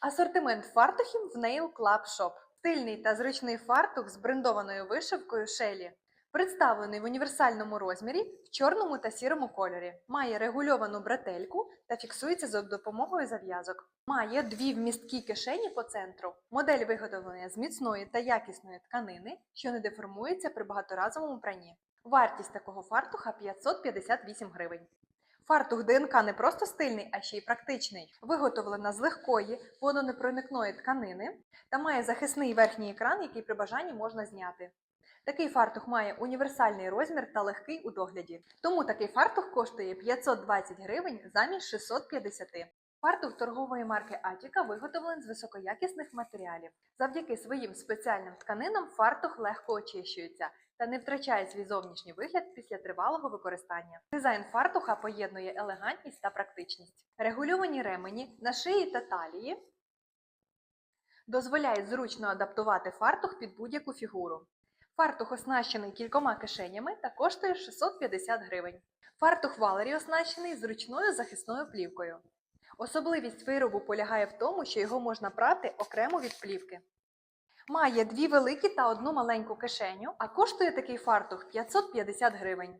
Асортимент фартухів в Nail Club Shop. Стильний та зручний фартух з брендованою вишивкою Шелі. Представлений в універсальному розмірі в чорному та сірому кольорі. Має регульовану бретельку та фіксується за допомогою зав'язок. Має дві вмісткі кишені по центру. Модель виготовлена з міцної та якісної тканини, що не деформується при багаторазовому пранні. Вартість такого фартуха 558 гривень. Фартух ДНК не просто стильний, а ще й практичний. Виготовлена з легкої водонепроникної тканини та має захисний верхній екран, який при бажанні можна зняти. Такий фартух має універсальний розмір та легкий у догляді. Тому такий фартух коштує 520 гривень замість 650. Фартух торгової марки Атіка виготовлений з високоякісних матеріалів. Завдяки своїм спеціальним тканинам фартух легко очищується та не втрачає свій зовнішній вигляд після тривалого використання. Дизайн фартуха поєднує елегантність та практичність. Регульовані ремені на шиї та талії дозволяють зручно адаптувати фартух під будь-яку фігуру. Фартух оснащений кількома кишенями та коштує 650 гривень. Фартух Валері оснащений зручною захисною плівкою. Особливість виробу полягає в тому, що його можна прати окремо від плівки. Має дві великі та одну маленьку кишеню, а коштує такий фартух 550 гривень.